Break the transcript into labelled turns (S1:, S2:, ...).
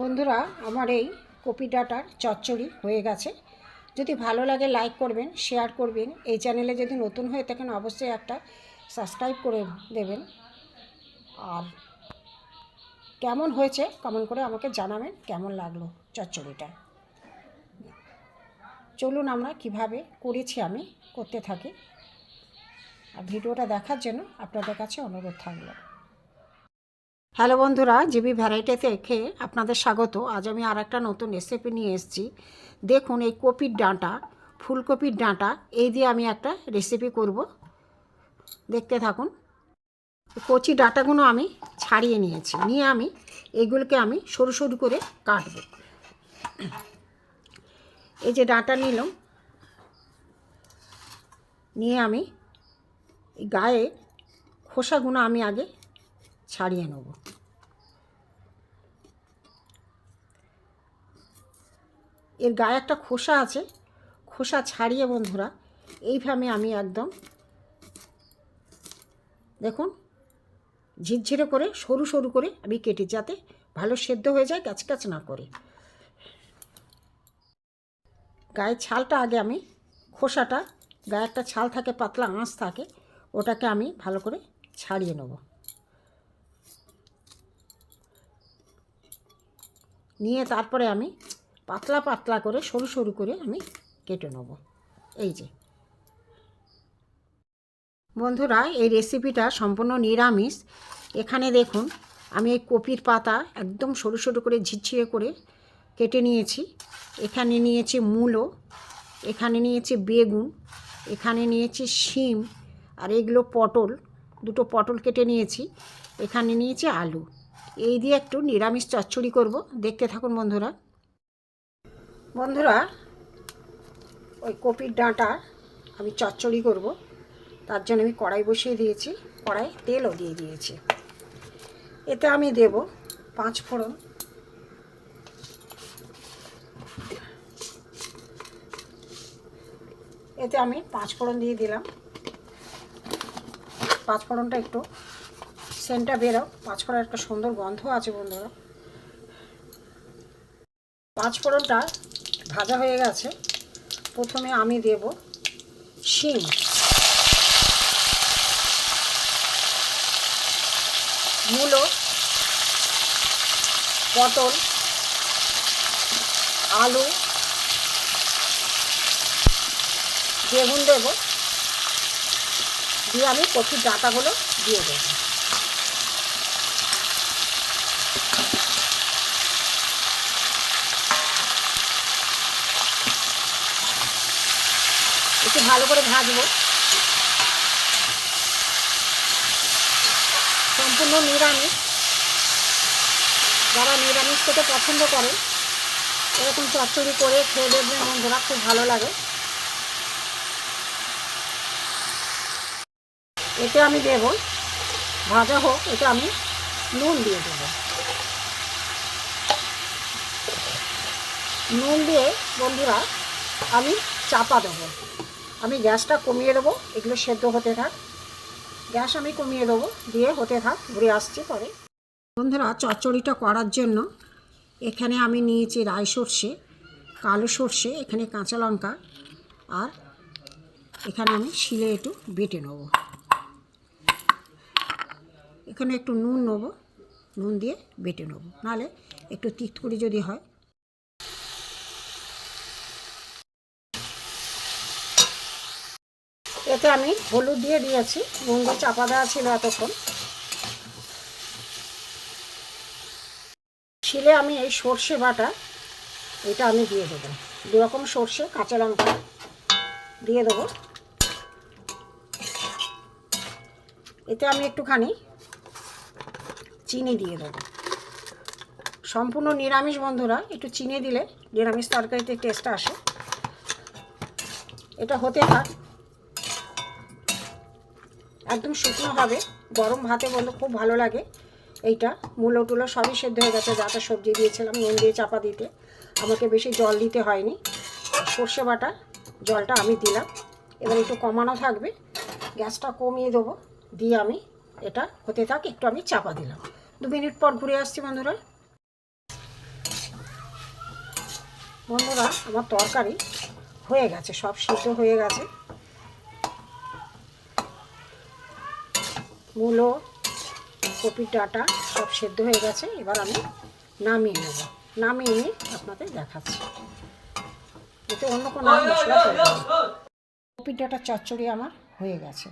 S1: বন্ধুরা, আমার এই কপি ডাটার চচ্চড়ি হয়ে গেছে। যদি ভালো লাগে লাইক করবেন শেয়ার করবেন। এই চ্যানেলে যদি নতুন হয়ে থাকেন, অবশ্যই একটা সাবস্ক্রাইব করে দেবেন। আর কেমন হয়েছে কমেন্ট করে আমাকে জানাবেন, কেমন লাগল চচ্চড়িটা। চলুন আমরা কীভাবে করেছি আমি, করতে থাকি। আর ভিডিওটা দেখার জন্য আপনাদের কাছে অনুরোধ থাকল। হ্যালো বন্ধুরা, জিবি ভ্যারাইটি থেকে আপনাদের স্বাগত। আজ আমি আর একটা নতুন রেসিপি নিয়ে এসেছি। দেখুন, এই কপির ডাঁটা, ফুলকপির ডাঁটা, এই দিয়ে আমি একটা রেসিপি করব। দেখতে থাকুন। কচি ডাঁটাগুলো আমি ছাড়িয়ে নিয়েছি। নিয়ে আমি এগুলোকে আমি সরু সরু করে কাটব। এই যে ডাঁটা নিলাম। নিয়ে আমি গায়ে খোসাগুলো আমি আগে ছাড়িয়ে নেব। এর গায়ে একটা খোসা আছে, খোসা ছাড়িয়ে বন্ধুরা এইভাবে আমি একদম দেখুন, ঝিরঝিরে করে, সরু সরু করে আমি কেটে যাতে ভালো সেদ্ধ হয়ে যায়, ক্যাচ ক্যাচ না করে। গায়ের ছালটা আগে আমি, খোসাটা, গায়ে একটা ছাল থাকে, পাতলা আঁশ থাকে, ওটাকে আমি ভালো করে ছাড়িয়ে নেব। নিয়ে তারপরে আমি পাতলা পাতলা করে, সরু সরু করে আমি কেটে নেব। এই যে। বন্ধুরা, এই রেসিপিটা সম্পূর্ণ নিরামিষ। এখানে দেখুন, আমি এই কপির পাতা একদম সরু সরু করে, ঝিরঝিরে করে কেটে নিয়েছি। এখানে নিয়েছি মূলো, এখানে নিয়েছি বেগুন, এখানে নিয়েছি শিম আর এগুলো পটল। দুটো পটল কেটে নিয়েছি। এখানে নিয়েছি আলু। এই দিয়ে একটু নিরামিষ চচ্চড়ি করব। দেখতে থাকুন বন্ধুরা। বন্ধুরা, ওই কপির ডাঁটা আমি চচ্চড়ি করব। তার জন্য আমি কড়াই বসিয়ে দিয়েছি কড়াই তেলও দিয়ে দিয়েছি। এতে আমি দেব পাঁচ ফোড়ন। এতে আমি পাঁচ ফোড়ন দিয়ে দিলাম। পাঁচ ফোড়নটা একটু সেন্টটা বেরো। পাঁচ ফোড়ন একটা সুন্দর গন্ধ আছে বন্ধুরা। পাঁচ ফোড়নটা ভাজা হয়ে গেছে। প্রথমে আমি দেব শিম। মূলো, পটল, আলু, বেগুন দেব। দিয়ে আমি কফির ডাটাগুলো দিয়ে দেবো। একটু ভালো করে ভাজবো। সম্পূর্ণ নিরামিষ। যারা নিরামিষ খেতে পছন্দ করে এরকম চচ্চড়ি করে খেয়ে দেখবেন বন্ধুরা, খুব ভালো লাগে। এতে আমি দেব, ভাজা হোক, এতে আমি নুন দিয়ে দেব। নুন দিয়ে বন্ধুরা, আমি চাপা দেবো। আমি গ্যাসটা কমিয়ে দেবো, এগুলো সেদ্ধ হতে থাক। গ্যাস আমি কমিয়ে দেবো, দিয়ে হতে থাক, ঘুরে আসছি পরে। বন্ধুরা, চচ্চড়িটা করার জন্য এখানে আমি নিয়েছি রাই সর্ষে, কালো সর্ষে, এখানে কাঁচা লঙ্কা, আর এখানে আমি শিলে একটু বেটে নেব। এখানে একটু নুন নেব, নুন দিয়ে বেটে নেব। নাহলে একটু তিতকুড়ি যদি হয় এতে আমি হলুদ দিয়ে দিয়েছি। নুন চাপা দেওয়া ছিল এতক্ষণ। ছিলে আমি এই সর্ষে বাটা, এটা আমি দিয়ে দেবো। দু রকম সর্ষে, কাঁচা লঙ্কা দিয়ে দেবো। এতে আমি একটুখানি চিনি দিয়ে দেবো। সম্পূর্ণ নিরামিষ বন্ধুরা, একটু চিনি দিলে নিরামিষ তরকারিতে টেস্টটা আসে। এটা হতে থাক একদম শুকনো হবে। গরম ভাতে বললে খুব ভালো লাগে। এইটা মূলো টুলো সবই সেদ্ধ হয়ে গেছে যাতে সবজি দিয়েছিলাম, নুন দিয়ে চাপা দিতে। আমাকে বেশি জল দিতে হয়নি। সর্ষে বাটা জলটা আমি দিলাম। এবার একটু কমানো থাকবে। গ্যাসটা কমিয়ে দেবো। দিয়ে আমি এটা হতে থাক, একটু আমি চাপা দিলাম। দু মিনিট পর ঘুরে আসছি বন্ধুরা। বন্ধুরা, আমার তরকারি হয়ে গেছে, সব সিদ্ধ হয়ে গেছে। মূলো কপির ডাটা সব সেদ্ধ হয়ে গেছে। এবার আমি নামিয়ে নেব। নামিয়ে নিয়ে আপনাদের দেখাচ্ছি। এতে অন্য কোনো মশলা করব কপির ডাটা, চচ্চড়ি আমার হয়ে গেছে।